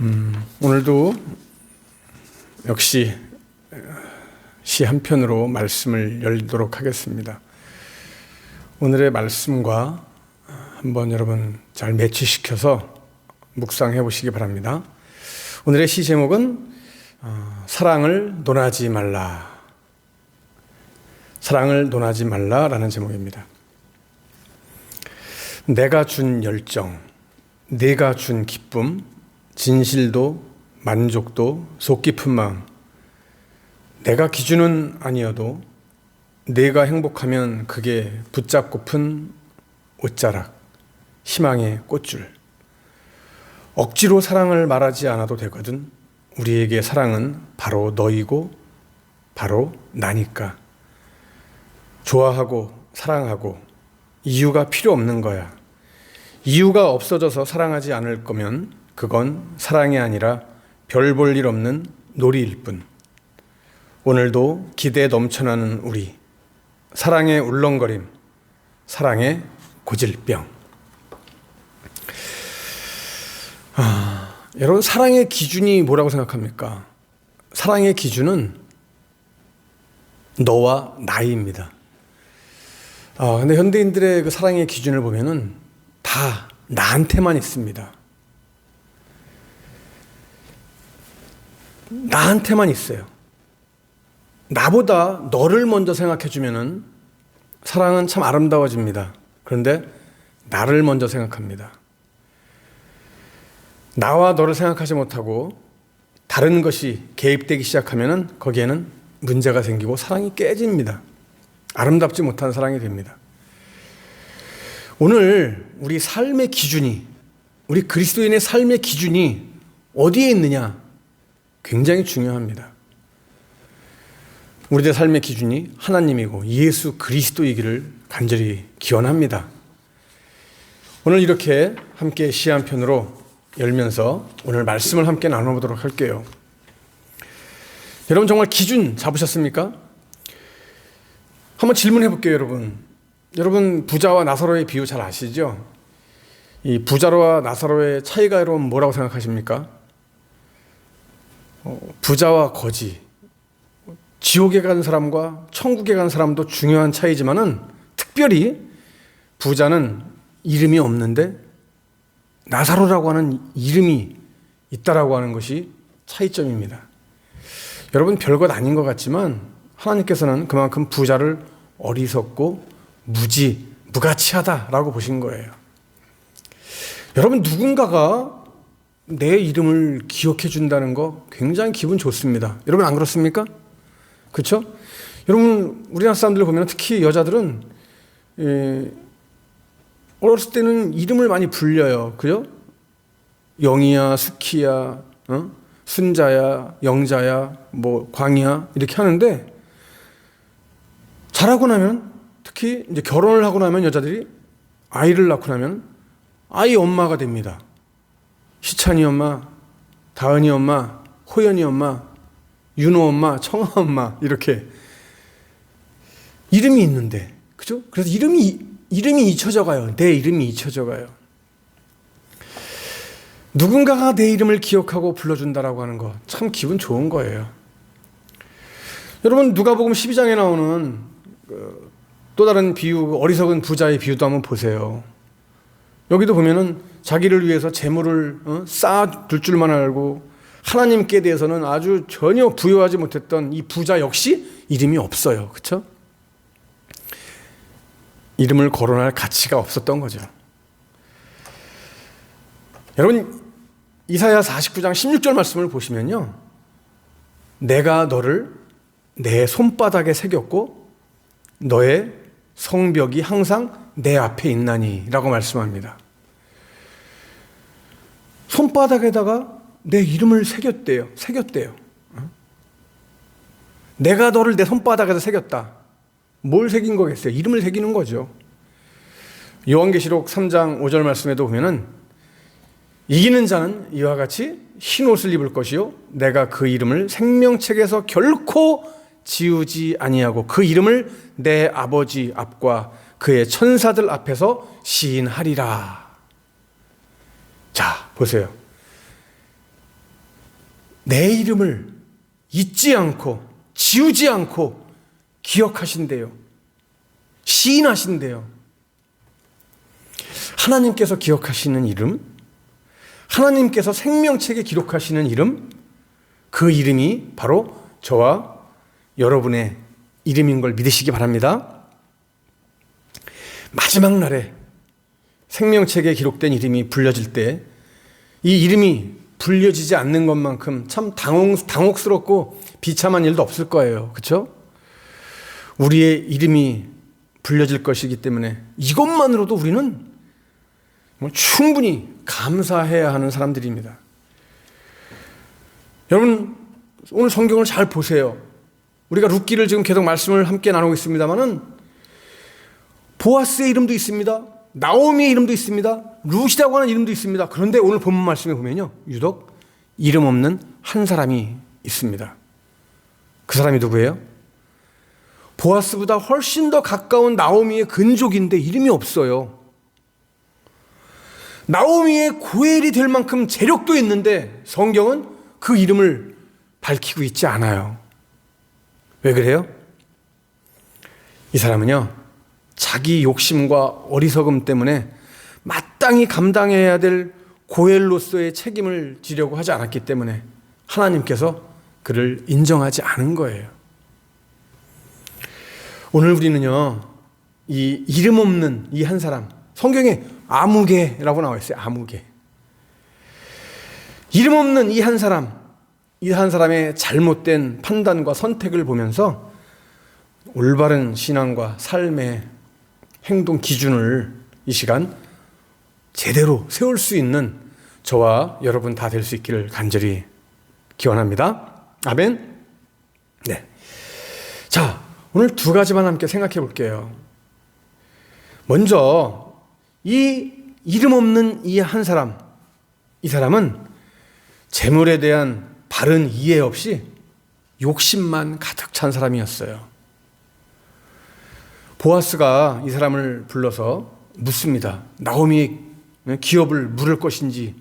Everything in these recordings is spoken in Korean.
음, 오늘도 역시 시 한 편으로 말씀을 열도록 하겠습니다. 오늘의 말씀과 한번 여러분 잘 매치시켜서 묵상해 보시기 바랍니다. 오늘의 시 제목은 어, 사랑을 논하지 말라. 사랑을 논하지 말라라는 제목입니다. 내가 준 열정, 내가 준 기쁨, 진실도, 만족도, 속 깊은 마음. 내가 기준은 아니어도 내가 행복하면 그게 붙잡고픈 옷자락, 희망의 꽃줄. 억지로 사랑을 말하지 않아도 되거든. 우리에게 사랑은 바로 너이고 바로 나니까. 좋아하고 사랑하고 이유가 필요 없는 거야. 이유가 없어져서 사랑하지 않을 거면 그건 사랑이 아니라 별 볼 일 없는 놀이일 뿐. 오늘도 기대 넘쳐나는 우리. 사랑의 울렁거림. 사랑의 고질병. 아, 여러분, 사랑의 기준이 뭐라고 생각합니까? 사랑의 기준은 너와 나입니다. 아, 근데 현대인들의 그 사랑의 기준을 보면은 다 나한테만 있습니다. 나한테만 있어요. 나보다 너를 먼저 생각해주면은 사랑은 참 아름다워집니다. 그런데 나를 먼저 생각합니다. 나와 너를 생각하지 못하고 다른 것이 개입되기 시작하면은 거기에는 문제가 생기고 사랑이 깨집니다. 아름답지 못한 사랑이 됩니다. 오늘 우리 삶의 기준이, 우리 그리스도인의 삶의 기준이 어디에 있느냐? 굉장히 중요합니다. 우리의 삶의 기준이 하나님이고 예수 그리스도이기를 간절히 기원합니다. 오늘 이렇게 함께 시 한 편으로 열면서 오늘 말씀을 함께 나눠보도록 할게요. 여러분 정말 기준 잡으셨습니까? 한번 질문해 볼게요, 여러분. 여러분 부자와 나사로의 비유 잘 아시죠? 이 부자와 나사로의 차이가 여러분 뭐라고 생각하십니까? 어, 부자와 거지, 지옥에 간 사람과 천국에 간 사람도 중요한 차이지만은 특별히 부자는 이름이 없는데 나사로라고 하는 이름이 있다라고 하는 것이 차이점입니다. 여러분 별것 아닌 것 같지만 하나님께서는 그만큼 부자를 어리석고 무지, 무가치하다라고 보신 거예요. 여러분 누군가가 내 이름을 기억해 준다는 거 굉장히 기분 좋습니다. 여러분 안 그렇습니까? 그렇죠? 여러분 우리나라 사람들 보면 특히 여자들은 예, 어렸을 때는 이름을 많이 불려요. 그죠? 영이야, 스키야, 어? 순자야, 영자야, 뭐 광이야 이렇게 하는데 자라고 나면 특히 이제 결혼을 하고 나면 여자들이 아이를 낳고 나면 아이 엄마가 됩니다. 희찬이 엄마, 다은이 엄마, 호연이 엄마, 윤호 엄마, 청아 엄마 이렇게 이름이 있는데 그죠? 그래서 이름이 이름이 잊혀져 가요. 내 이름이 잊혀져 가요. 누군가가 내 이름을 기억하고 불러준다라고 하는 거 참 기분 좋은 거예요. 여러분 누가복음 12장에 나오는 그, 또 다른 비유 어리석은 부자의 비유도 한번 보세요. 여기도 보면은 자기를 위해서 재물을 어? 쌓아둘 줄만 알고 하나님께 대해서는 아주 전혀 부여하지 못했던 이 부자 역시 이름이 없어요. 그렇죠? 이름을 거론할 가치가 없었던 거죠. 여러분 이사야 49장 16절 말씀을 보시면요. 내가 너를 내 손바닥에 새겼고 너의 성벽이 항상 내 앞에 있나니라고 말씀합니다. 손바닥에다가 내 이름을 새겼대요. 새겼대요. 내가 너를 내 손바닥에서 새겼다. 뭘 새긴 거겠어요? 이름을 새기는 거죠. 요한계시록 3장 5절 말씀에도 보면은 이기는 자는 이와 같이 흰 옷을 입을 것이요 내가 그 이름을 생명책에서 결코 지우지 아니하고 그 이름을 내 아버지 앞과 그의 천사들 앞에서 시인하리라. 자, 보세요. 내 이름을 잊지 않고 지우지 않고 기억하신대요. 시인하신대요. 하나님께서 기억하시는 이름, 하나님께서 생명책에 기록하시는 이름, 그 이름이 바로 저와 여러분의 이름인 걸 믿으시기 바랍니다. 마지막 날에 생명책에 기록된 이름이 불려질 때 이 이름이 불려지지 않는 것만큼 참 당혹, 당혹스럽고 비참한 일도 없을 거예요. 그렇죠? 우리의 이름이 불려질 것이기 때문에 이것만으로도 우리는 뭐 충분히 감사해야 하는 사람들입니다. 여러분 오늘 성경을 잘 보세요. 우리가 룻기를 지금 계속 말씀을 함께 나누고 있습니다만은 보아스의 이름도 있습니다. 나오미의 이름도 있습니다. 룻이라고 하는 이름도 있습니다. 그런데 오늘 본문 말씀에 보면요. 유독 이름 없는 한 사람이 있습니다. 그 사람이 누구예요? 보아스보다 훨씬 더 가까운 나오미의 근족인데 이름이 없어요. 나오미의 고엘이 될 만큼 재력도 있는데 성경은 그 이름을 밝히고 있지 않아요. 왜 그래요? 이 사람은요, 자기 욕심과 어리석음 때문에 마땅히 감당해야 될 고엘로서의 책임을 지려고 하지 않았기 때문에 하나님께서 그를 인정하지 않은 거예요. 오늘 우리는요, 이 이름 없는 이 한 사람, 성경에 아무개라고 나와 있어요. 아무개. 이름 없는 이 한 사람, 이 한 사람의 잘못된 판단과 선택을 보면서 올바른 신앙과 삶의 행동 기준을 이 시간 제대로 세울 수 있는 저와 여러분 다 될 수 있기를 간절히 기원합니다. 아멘. 네. 자, 오늘 두 가지만 함께 생각해 볼게요. 먼저 이 이름 없는 이 한 사람, 이 사람은 재물에 대한 바른 이해 없이 욕심만 가득 찬 사람이었어요. 보아스가 이 사람을 불러서 묻습니다. 나오미 기업을 물을 것인지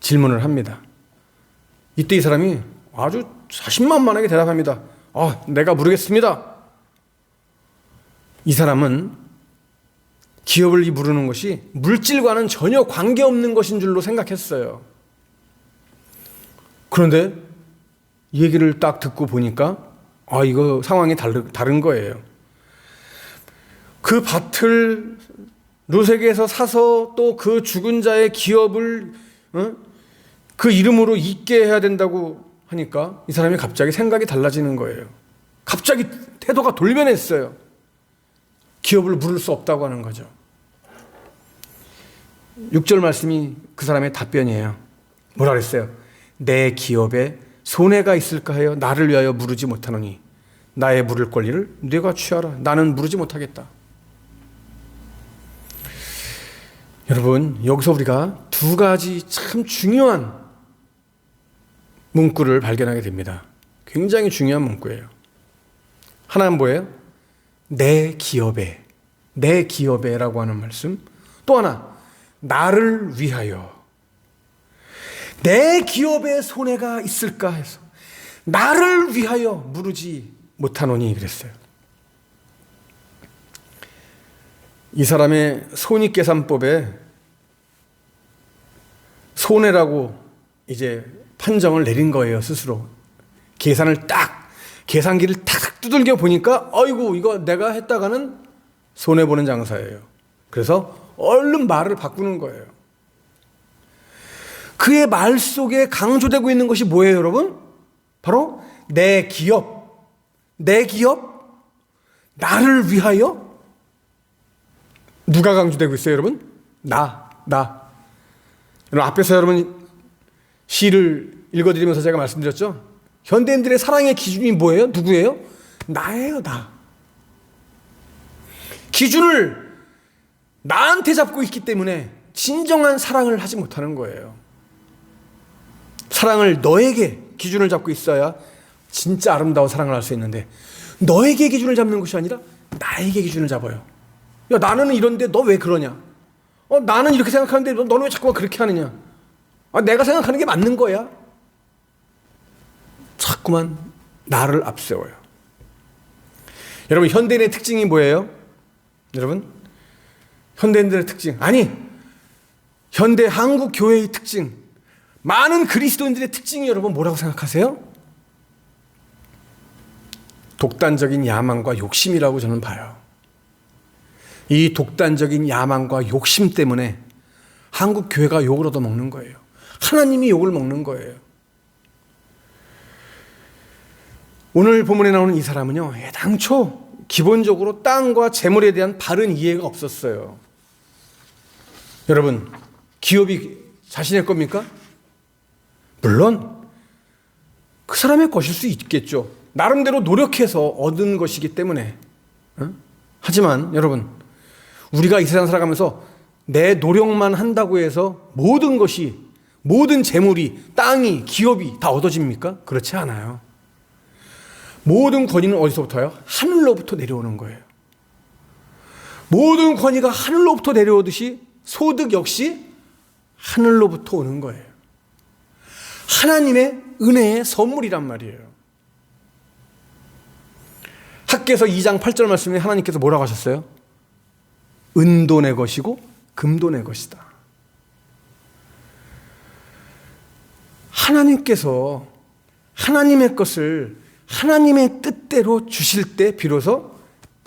질문을 합니다. 이때 이 사람이 아주 자신만만하게 대답합니다. 아, 내가 물으겠습니다. 이 사람은 기업을 물르는 것이 물질과는 전혀 관계없는 것인 줄로 생각했어요. 그런데 얘기를 딱 듣고 보니까 아, 이거 상황이 다른 거예요. 그 밭을 루색에서 사서 또 그 죽은 자의 기업을 어? 그 이름으로 잊게 해야 된다고 하니까 이 사람이 갑자기 생각이 달라지는 거예요. 갑자기 태도가 돌변했어요. 기업을 물을 수 없다고 하는 거죠. 6절 말씀이 그 사람의 답변이에요. 뭐라 그랬어요? 내 기업에 손해가 있을까 하여 나를 위하여 물으지 못하노니 나의 물을 권리를 네가 취하라. 나는 물으지 못하겠다. 여러분, 여기서 우리가 두 가지 참 중요한 문구를 발견하게 됩니다. 굉장히 중요한 문구예요. 하나는 뭐예요? 내 기업에, 내 기업에라고 하는 말씀. 또 하나, 나를 위하여. 내 기업에 손해가 있을까 해서 나를 위하여 물으지 못하노니 그랬어요. 이 사람의 손익계산법에 손해라고 이제 판정을 내린 거예요, 스스로. 계산을 딱, 계산기를 탁 두들겨 보니까, 어이구, 이거 내가 했다가는 손해보는 장사예요. 그래서 얼른 말을 바꾸는 거예요. 그의 말 속에 강조되고 있는 것이 뭐예요, 여러분? 바로 내 기업, 내 기업, 나를 위하여 누가 강조되고 있어요, 여러분? 나, 나. 여러분, 앞에서 여러분 시를 읽어드리면서 제가 말씀드렸죠? 현대인들의 사랑의 기준이 뭐예요? 누구예요? 나예요, 나. 기준을 나한테 잡고 있기 때문에 진정한 사랑을 하지 못하는 거예요. 사랑을 너에게 기준을 잡고 있어야 진짜 아름다운 사랑을 할 수 있는데 너에게 기준을 잡는 것이 아니라 나에게 기준을 잡아요. 야, 나는 이런데 너 왜 그러냐? 어, 나는 이렇게 생각하는데 너는 왜 자꾸만 그렇게 하느냐? 아, 내가 생각하는 게 맞는 거야. 자꾸만 나를 앞세워요. 여러분 현대인의 특징이 뭐예요? 여러분 현대인들의 특징 아니 현대 한국 교회의 특징 많은 그리스도인들의 특징이 여러분 뭐라고 생각하세요? 독단적인 야망과 욕심이라고 저는 봐요. 이 독단적인 야망과 욕심 때문에 한국 교회가 욕을 얻어먹는 거예요. 하나님이 욕을 먹는 거예요. 오늘 본문에 나오는 이 사람은요, 애당초 기본적으로 땅과 재물에 대한 바른 이해가 없었어요. 여러분, 기업이 자신의 겁니까? 물론 그 사람의 것일 수 있겠죠. 나름대로 노력해서 얻은 것이기 때문에. 어? 하지만 여러분, 우리가 이 세상 살아가면서 내 노력만 한다고 해서 모든 것이 모든 재물이 땅이 기업이 다 얻어집니까? 그렇지 않아요. 모든 권위는 어디서부터요? 하늘로부터 내려오는 거예요. 모든 권위가 하늘로부터 내려오듯이 소득 역시 하늘로부터 오는 거예요. 하나님의 은혜의 선물이란 말이에요. 학계에서 2장 8절 말씀에 하나님께서 뭐라고 하셨어요? 은도 내 것이고 금도 내 것이다. 하나님께서 하나님의 것을 하나님의 뜻대로 주실 때 비로소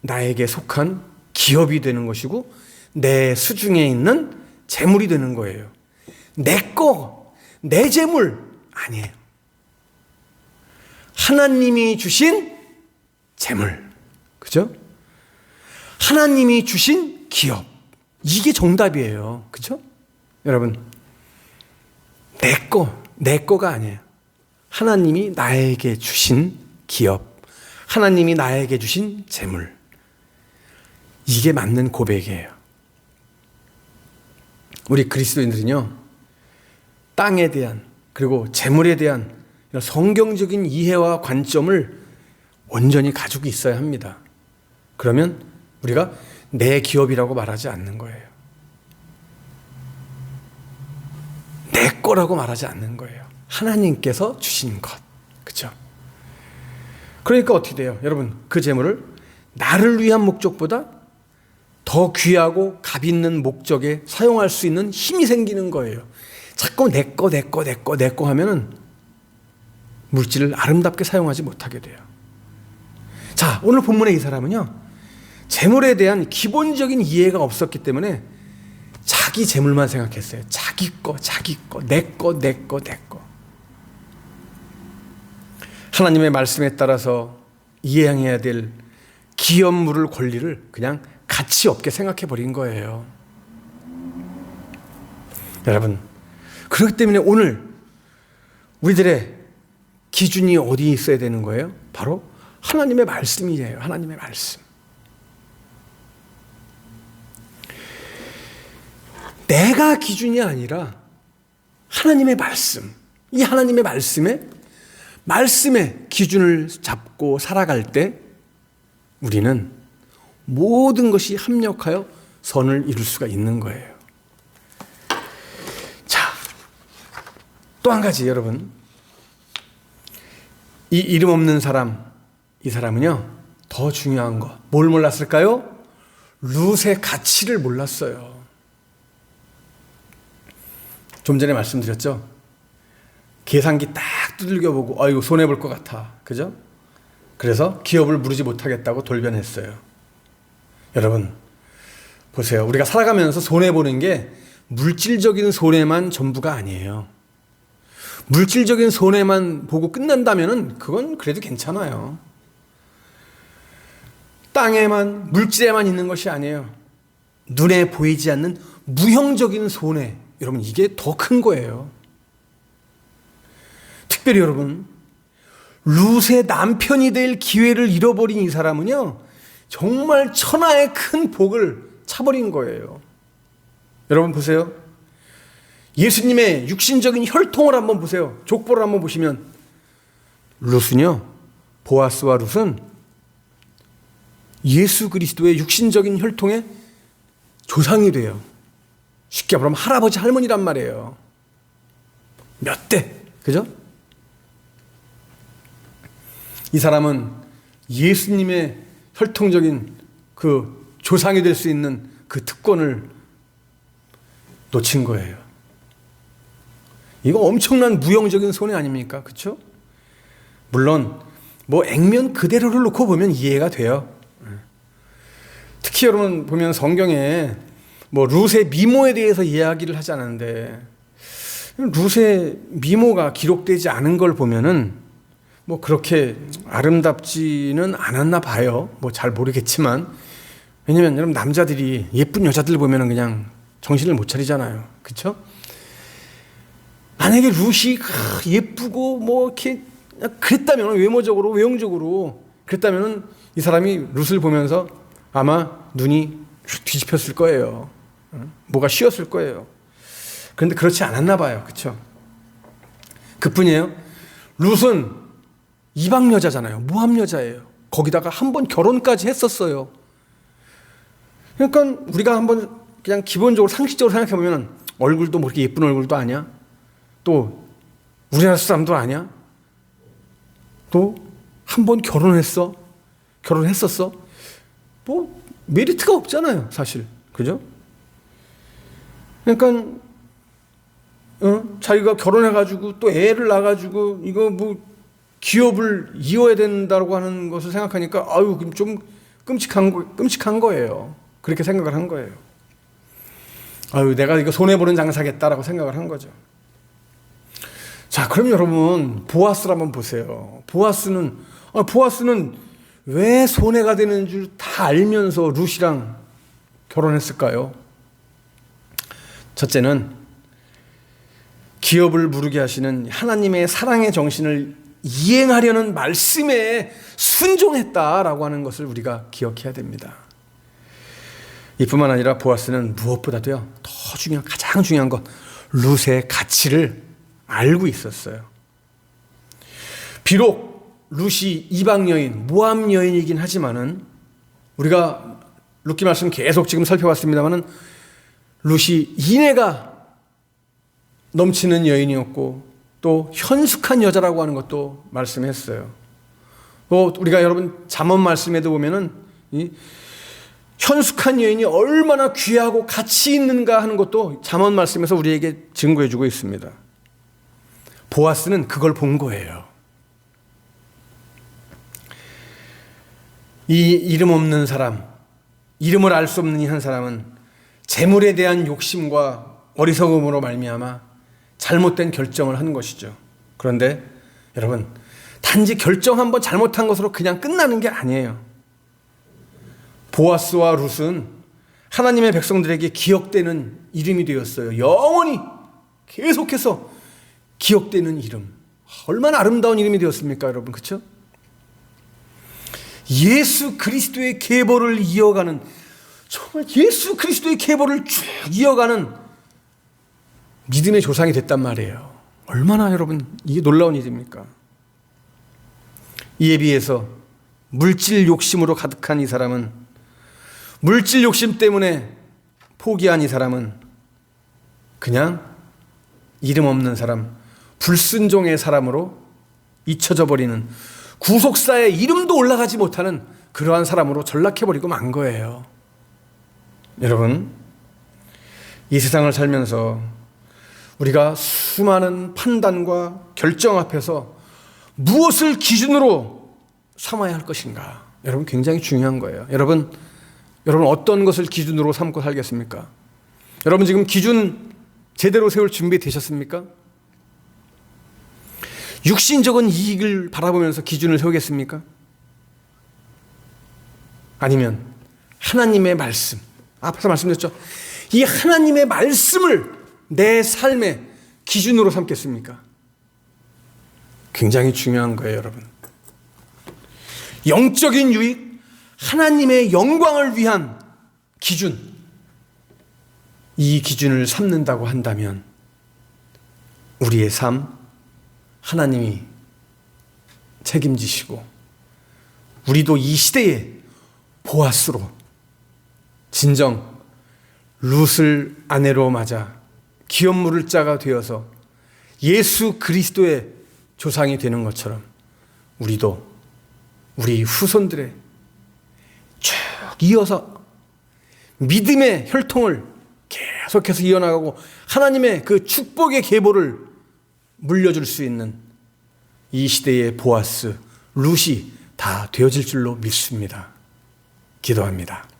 나에게 속한 기업이 되는 것이고 내 수중에 있는 재물이 되는 거예요. 내 거, 내 재물 아니에요. 하나님이 주신 재물. 그죠? 하나님이 주신 기업. 이게 정답이에요. 그죠? 여러분, 내 거, 내 거가 아니에요. 하나님이 나에게 주신 기업, 하나님이 나에게 주신 재물. 이게 맞는 고백이에요. 우리 그리스도인들은요, 땅에 대한, 그리고 재물에 대한 성경적인 이해와 관점을 온전히 가지고 있어야 합니다. 그러면 우리가 내 기업이라고 말하지 않는 거예요. 내 거라고 말하지 않는 거예요. 하나님께서 주신 것. 그죠? 그러니까 어떻게 돼요? 여러분, 그 재물을 나를 위한 목적보다 더 귀하고 값 있는 목적에 사용할 수 있는 힘이 생기는 거예요. 자꾸 내 거, 내 거, 내 거, 내 거 하면은 물질을 아름답게 사용하지 못하게 돼요. 자, 오늘 본문의 이 사람은요, 재물에 대한 기본적인 이해가 없었기 때문에 자기 재물만 생각했어요. 자기 거, 자기 거, 내 거, 내 거, 내 거. 하나님의 말씀에 따라서 이해해야 될 기업 물을 권리를 그냥 가치 없게 생각해 버린 거예요. 여러분, 그렇기 때문에 오늘 우리들의 기준이 어디 있어야 되는 거예요? 바로 하나님의 말씀이에요. 하나님의 말씀. 내가 기준이 아니라 하나님의 말씀. 이 하나님의 말씀에 말씀의 기준을 잡고 살아갈 때 우리는 모든 것이 합력하여 선을 이룰 수가 있는 거예요. 자, 또 한 가지 여러분. 이 이름 없는 사람, 이 사람은요, 더 중요한 거. 뭘 몰랐을까요? 룻의 가치를 몰랐어요. 좀 전에 말씀드렸죠? 계산기 딱 두들겨 보고, 아이고, 손해볼 것 같아. 그죠? 그래서 기업을 무르지 못하겠다고 돌변했어요. 여러분, 보세요. 우리가 살아가면서 손해보는 게 물질적인 손해만 전부가 아니에요. 물질적인 손해만 보고 끝난다면 그건 그래도 괜찮아요. 땅에만, 물질에만 있는 것이 아니에요. 눈에 보이지 않는 무형적인 손해. 여러분, 이게 더 큰 거예요. 특별히 여러분, 룻의 남편이 될 기회를 잃어버린 이 사람은요, 정말 천하의 큰 복을 차버린 거예요. 여러분 보세요. 예수님의 육신적인 혈통을 한번 보세요. 족보를 한번 보시면, 룻은요, 보아스와 룻은 예수 그리스도의 육신적인 혈통의 조상이 돼요. 쉽게 말하면 할아버지 할머니란 말이에요. 몇 대, 그죠? 이 사람은 예수님의 혈통적인 그 조상이 될 수 있는 그 특권을 놓친 거예요. 이거 엄청난 무용적인 손해 아닙니까? 그렇죠? 물론 뭐 액면 그대로를 놓고 보면 이해가 돼요. 특히 여러분 보면 성경에 뭐 룻의 미모에 대해서 이야기를 하지 않았는데 룻의 미모가 기록되지 않은 걸 보면은 뭐 그렇게 아름답지는 않았나 봐요. 뭐 잘 모르겠지만 왜냐면 여러분 남자들이 예쁜 여자들 보면은 그냥 정신을 못 차리잖아요. 그렇죠? 만약에 룻이 예쁘고 뭐 이렇게 그랬다면 외모적으로 외형적으로 그랬다면은 이 사람이 룻을 보면서 아마 눈이 뒤집혔을 거예요. 뭐가 쉬었을 거예요. 그런데 그렇지 않았나 봐요. 그렇죠? 그뿐이에요. 룻은 이방 여자잖아요. 모함 여자예요. 거기다가 한 번 결혼까지 했었어요. 그러니까 우리가 한번 그냥 기본적으로 상식적으로 생각해 보면 얼굴도 뭐 이렇게 예쁜 얼굴도 아니야. 또 우리나라 사람도 아니야. 또 한 번 결혼했어. 결혼했었어. 뭐 메리트가 없잖아요, 사실. 그죠? 그러니까 어? 자기가 결혼해가지고 또 애를 낳아가지고 이거 뭐 기업을 이어야 된다고 하는 것을 생각하니까 아유 좀 끔찍한 거 끔찍한 거예요. 그렇게 생각을 한 거예요. 아유 내가 이거 손해 보는 장사겠다라고 생각을 한 거죠. 자, 그럼 여러분 보아스를 한번 보세요. 보아스는 아, 보아스는 왜 손해가 되는 줄 다 알면서 룻이랑 결혼했을까요? 첫째는 기업을 부르게 하시는 하나님의 사랑의 정신을 이행하려는 말씀에 순종했다라고 하는 것을 우리가 기억해야 됩니다. 이뿐만 아니라 보아스는 무엇보다도요 더 중요한 가장 중요한 것 룻의 가치를 알고 있었어요. 비록 룻이 이방 여인, 모함 여인이긴 하지만은 우리가 룻기 말씀 계속 지금 살펴봤습니다만은 룻이 인애가 넘치는 여인이었고 또 현숙한 여자라고 하는 것도 말씀했어요. 또 우리가 여러분 잠언 말씀에도 보면은 이 현숙한 여인이 얼마나 귀하고 가치 있는가 하는 것도 잠언 말씀에서 우리에게 증거해 주고 있습니다. 보아스는 그걸 본 거예요. 이 이름 없는 사람, 이름을 알 수 없는 이 한 사람은 재물에 대한 욕심과 어리석음으로 말미암아 잘못된 결정을 하는 것이죠. 그런데 여러분, 단지 결정 한번 잘못한 것으로 그냥 끝나는 게 아니에요. 보아스와 룻은 하나님의 백성들에게 기억되는 이름이 되었어요. 영원히 계속해서 기억되는 이름. 얼마나 아름다운 이름이 되었습니까, 여러분? 그렇죠? 예수 그리스도의 계보를 이어가는 정말 예수 그리스도의 계보를 쭉 이어가는 믿음의 조상이 됐단 말이에요. 얼마나 여러분 이게 놀라운 일입니까? 이에 비해서 물질 욕심으로 가득한 이 사람은 물질 욕심 때문에 포기한 이 사람은 그냥 이름 없는 사람, 불순종의 사람으로 잊혀져 버리는 구속사에 이름도 올라가지 못하는 그러한 사람으로 전락해 버리고 만 거예요. 여러분, 이 세상을 살면서 우리가 수많은 판단과 결정 앞에서 무엇을 기준으로 삼아야 할 것인가? 여러분, 굉장히 중요한 거예요. 여러분, 여러분, 어떤 것을 기준으로 삼고 살겠습니까? 여러분, 지금 기준 제대로 세울 준비 되셨습니까? 육신적인 이익을 바라보면서 기준을 세우겠습니까? 아니면 하나님의 말씀, 앞에서 말씀드렸죠. 이 하나님의 말씀을 내 삶의 기준으로 삼겠습니까? 굉장히 중요한 거예요, 여러분. 영적인 유익, 하나님의 영광을 위한 기준, 이 기준을 삼는다고 한다면 우리의 삶, 하나님이 책임지시고 우리도 이 시대에 보아스로 진정 룻을 아내로 맞아 기업 물을 자가 되어서 예수 그리스도의 조상이 되는 것처럼 우리도 우리 후손들의 쭉 이어서 믿음의 혈통을 계속해서 이어나가고 하나님의 그 축복의 계보를 물려줄 수 있는 이 시대의 보아스, 룻이 다 되어질 줄로 믿습니다. 기도합니다.